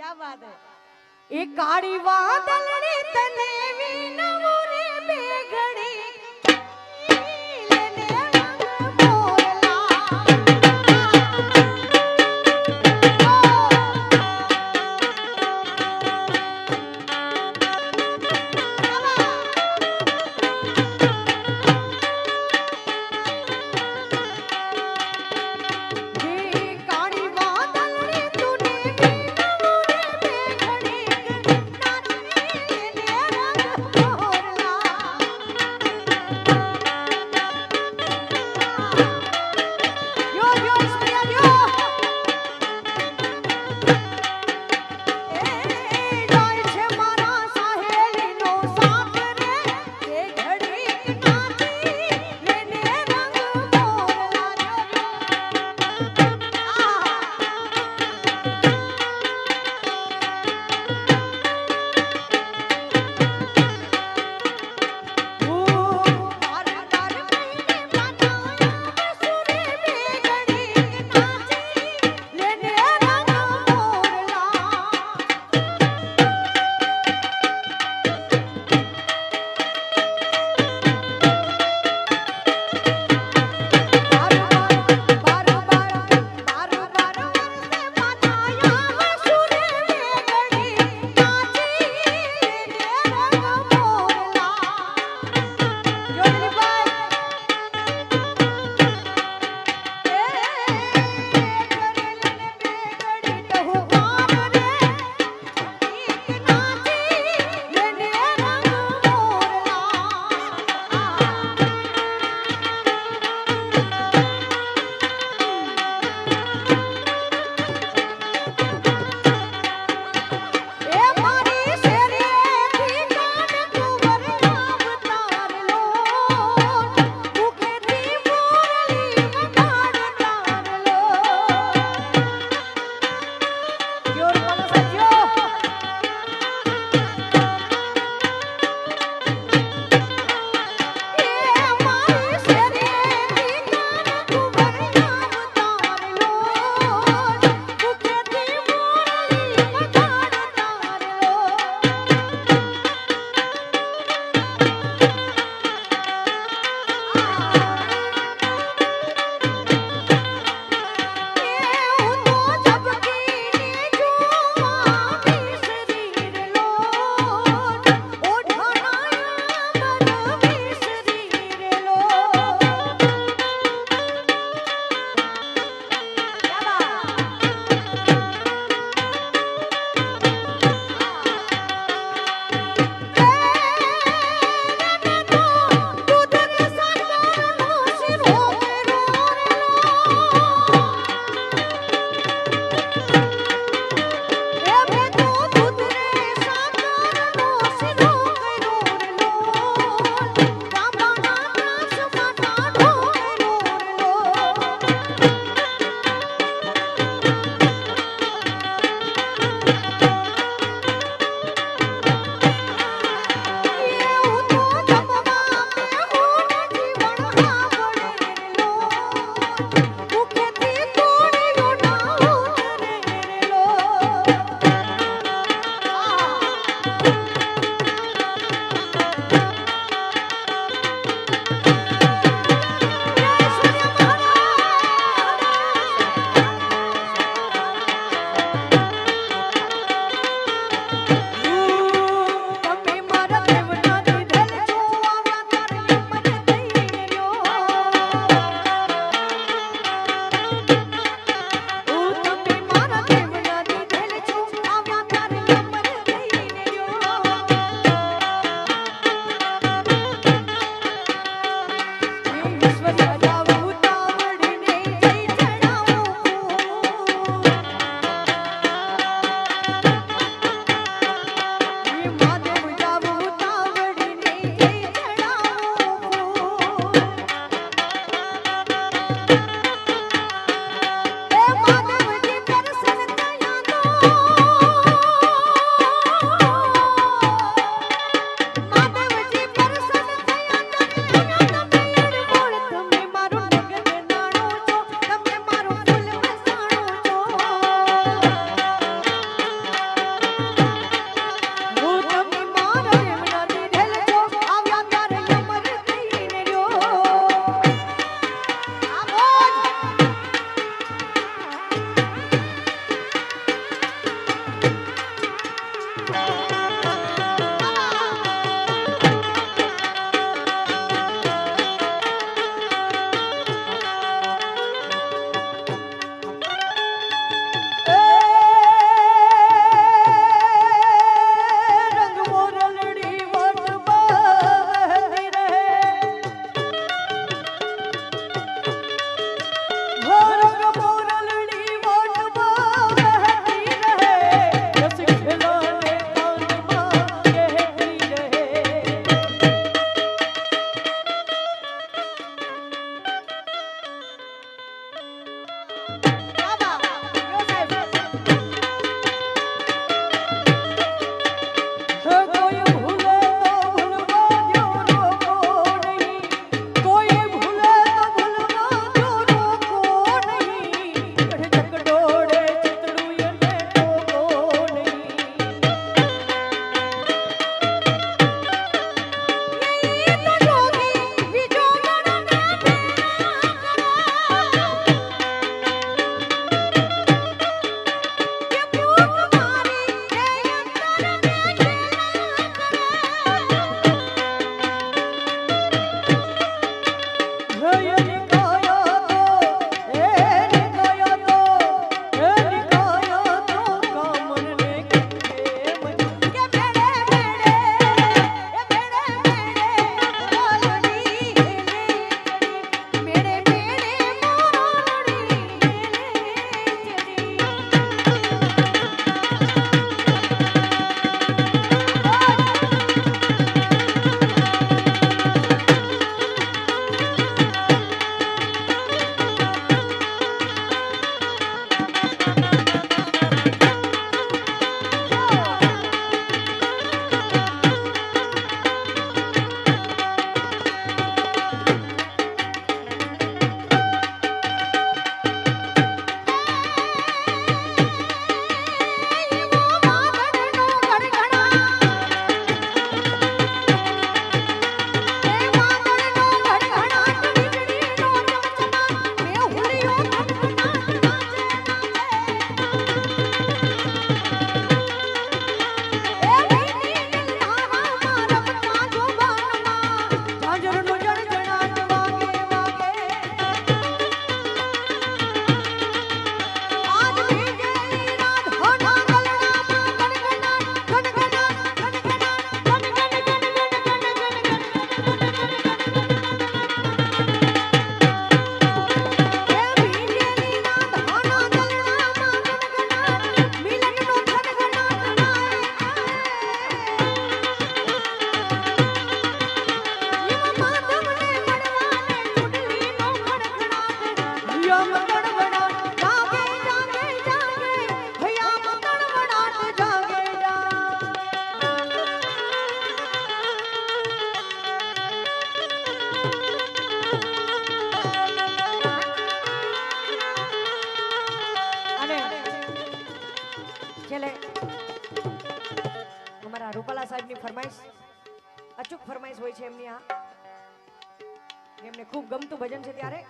ક્યાં વાત એ કાળી વાદળડી તને વિનવું છેલ્લે અમારા રૂપાલા સાહેબની ફરમાઈશ, અચૂક ફરમાઈશ હોય છે એમની આ. એમને ખૂબ ગમતું ભજન છે ત્યારે.